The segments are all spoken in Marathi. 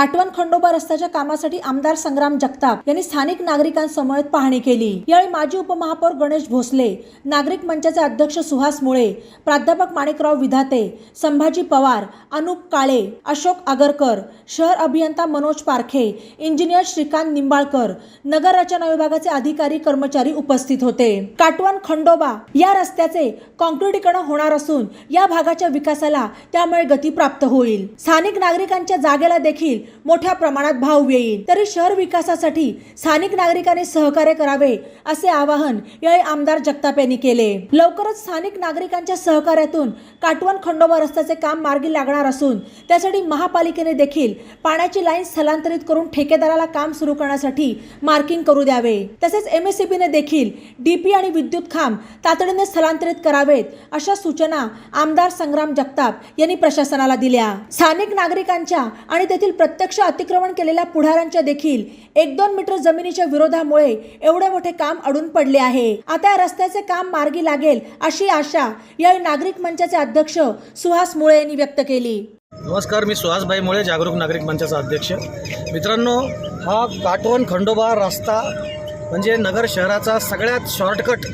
काटवण खंडोबा रस्त्याच्या कामासाठी आमदार संग्राम जगताप यांनी स्थानिक नागरिकांसमवेत पाहणी केली. यावेळी माजी उपमहापौर गणेश भोसले नागरिक मंचाचे अध्यक्ष सुहास मुळे प्राध्यापक माणिकराव विधाते संभाजी पवार अनुप काळे अशोक आगरकर शहर अभियंता मनोज पारखे इंजिनियर श्रीकांत निंबाळकर नगर रचना विभागाचे अधिकारी कर्मचारी उपस्थित होते. काटवन खंडोबा या रस्त्याचे कॉन्क्रिटीकरण होणार असून या भागाच्या विकासाला त्यामुळे गती प्राप्त होईल. स्थानिक नागरिकांच्या जागेला देखील मोठ्या प्रमाणात भाव येईल. तरी शहर विकासासाठी स्थानिक नागरिकांनी सहकार्य करावे असे आवाहन यावेळी आमदार जगताप यांनी केले. लवकरच स्थानिक नागरिकांच्या सहकार्यातून काटवण खंडोबा रस्त्याचे काम मार्गी लागणार असून त्यासाठी महापालिकेने देखील पाण्याची लाईन स्थलांतरित करून ठेकेदाराला काम सुरू करण्यासाठी मार्किंग करू द्यावे. तसेच एमएससीबीने देखील डीपी आणि विद्युत खांब तातडीने स्थलांतरित करावेत अशा सूचना आमदार संग्राम जगताप यांनी प्रशासनाला दिल्या. स्थानिक नागरिकांच्या आणि तेथील प्रत्यक्ष अतिक्रमण केलेल्या पुढाऱ्यांच्या देखील एक दोन मीटर जमिनीच्या विरोधामुळे एवढे मोठे काम अडून पडले आहे. आता या रस्त्याचे काम मार्गी लागेल अशी आशा यावेळी नागरिक मंचाचे अध्यक्ष सुहास मुळे यांनी व्यक्त केली. नमस्कार मी सुहासभाई मुळे जागरूक नागरिक मंचाचा अध्यक्ष. मित्रांनो हा काटवण खंडोबा रस्ता म्हणजे नगर शहराचा सगळ्यात शॉर्टकट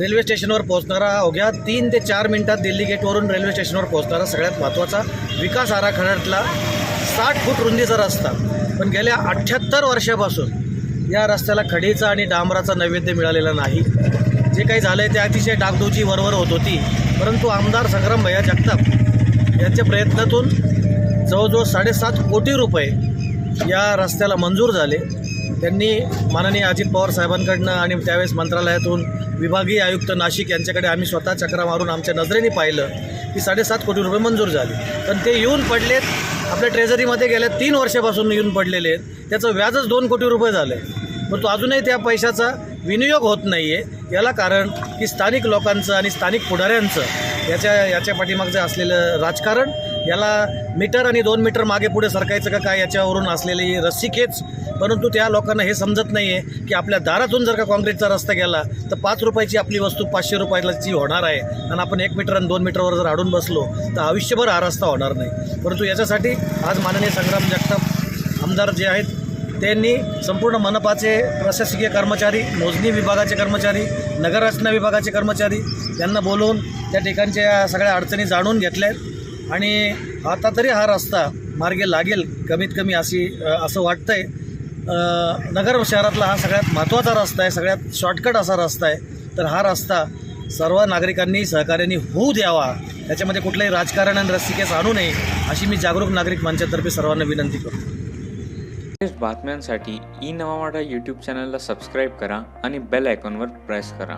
रेल्वे स्टेशनवर पोहोचणारा अवघ्या तीन ते चार मिनिटात दिल्ली गेटवरून रेल्वे स्टेशनवर पोहोचणारा सगळ्यात महत्त्वाचा विकास आराखड्यातला साठ फूट रुंदीचा रस्ता. पण गेल्या अठ्ठ्याहत्तर वर्षापासून या रस्त्याला खडीचा आणि डांबराचा नैवेद्य मिळालेला नाही. जे काही झालं आहे ते अतिशय डागडोजी वरवर होत होती. परंतु आमदार संग्राम भैया जगताप यांच्या प्रयत्नातून जवळजवळ साडेसात कोटी रुपये या रस्त्याला मंजूर झाले. त्यांनी माननीय अजित पवार साहेबांकडनं आणि त्यावेळेस मंत्रालयातून विभागीय आयुक्त नाशिक यांच्याकडे आम्ही स्वतः चक्रा मारून आमच्या नजरेने पाहिलं की साडेसात कोटी रुपये मंजूर झाले. पण ते येऊन पडलेत आपल्या ट्रेझरीमध्ये गेल्या तीन वर्षापासून येऊन पडलेले आहेत. त्याचं व्याजच दोन कोटी रुपये झालं. आहे परंतु अजूनही त्या पैशाचा विनियोग होत नाही आहे याला कारण की स्थानिक लोकांचं आणि स्थानिक पुढाऱ्यांचं याच्या याच्या पाठीमागचं असलेलं राजकारण याला मीटर आणि दोन मीटर मागे पुढे सरकायचं का काय याच्यावरून असलेली रस्सीखेच परंतु त्या लोकांना हे समजत नाही आहे की आपल्या दारातून जर का काँक्रीटचा रस्ता गेला तर पाच रुपयाची आपली वस्तू पाचशे रुपयाची होणार आहे. आणि आपण एक मीटर आणि दोन मीटरवर जर अडून बसलो तर आयुष्यभर हा रस्ता होणार नाही. परंतु याच्यासाठी आज माननीय संग्राम जगताप आमदार जे आहेत त्यांनी संपूर्ण मनपाचे प्रशासकीय कर्मचारी मोजणी विभागाचे कर्मचारी नगररचना विभागाचे कर्मचारी यांना बोलवून त्या ठिकाणच्या सगळ्या अडचणी जाणून घेतल्या आहेत आणि आता तरी हा रस्ता मार्गे लागेल कमीत कमी अशी असं वाटतं आहे नगर शहरातला हा सगळ्यात महत्त्वाचा रस्ता आहे सगळ्यात शॉर्टकट असा रस्ता आहे. तर हा रस्ता सर्व नागरिकांनी सहकार्याने होऊ द्यावा. त्याच्यामध्ये कुठलंही राजकारण आणि रस्तिकेस आणू नये अशी मी जागरूक नागरिक मंचातर्फे सर्वांना विनंती करतो. लेटेस्ट बातम्यांसाठी ई नवा यूट्यूब चॅनलला सबस्क्राईब करा आणि बेल आयकॉनवर प्रेस करा.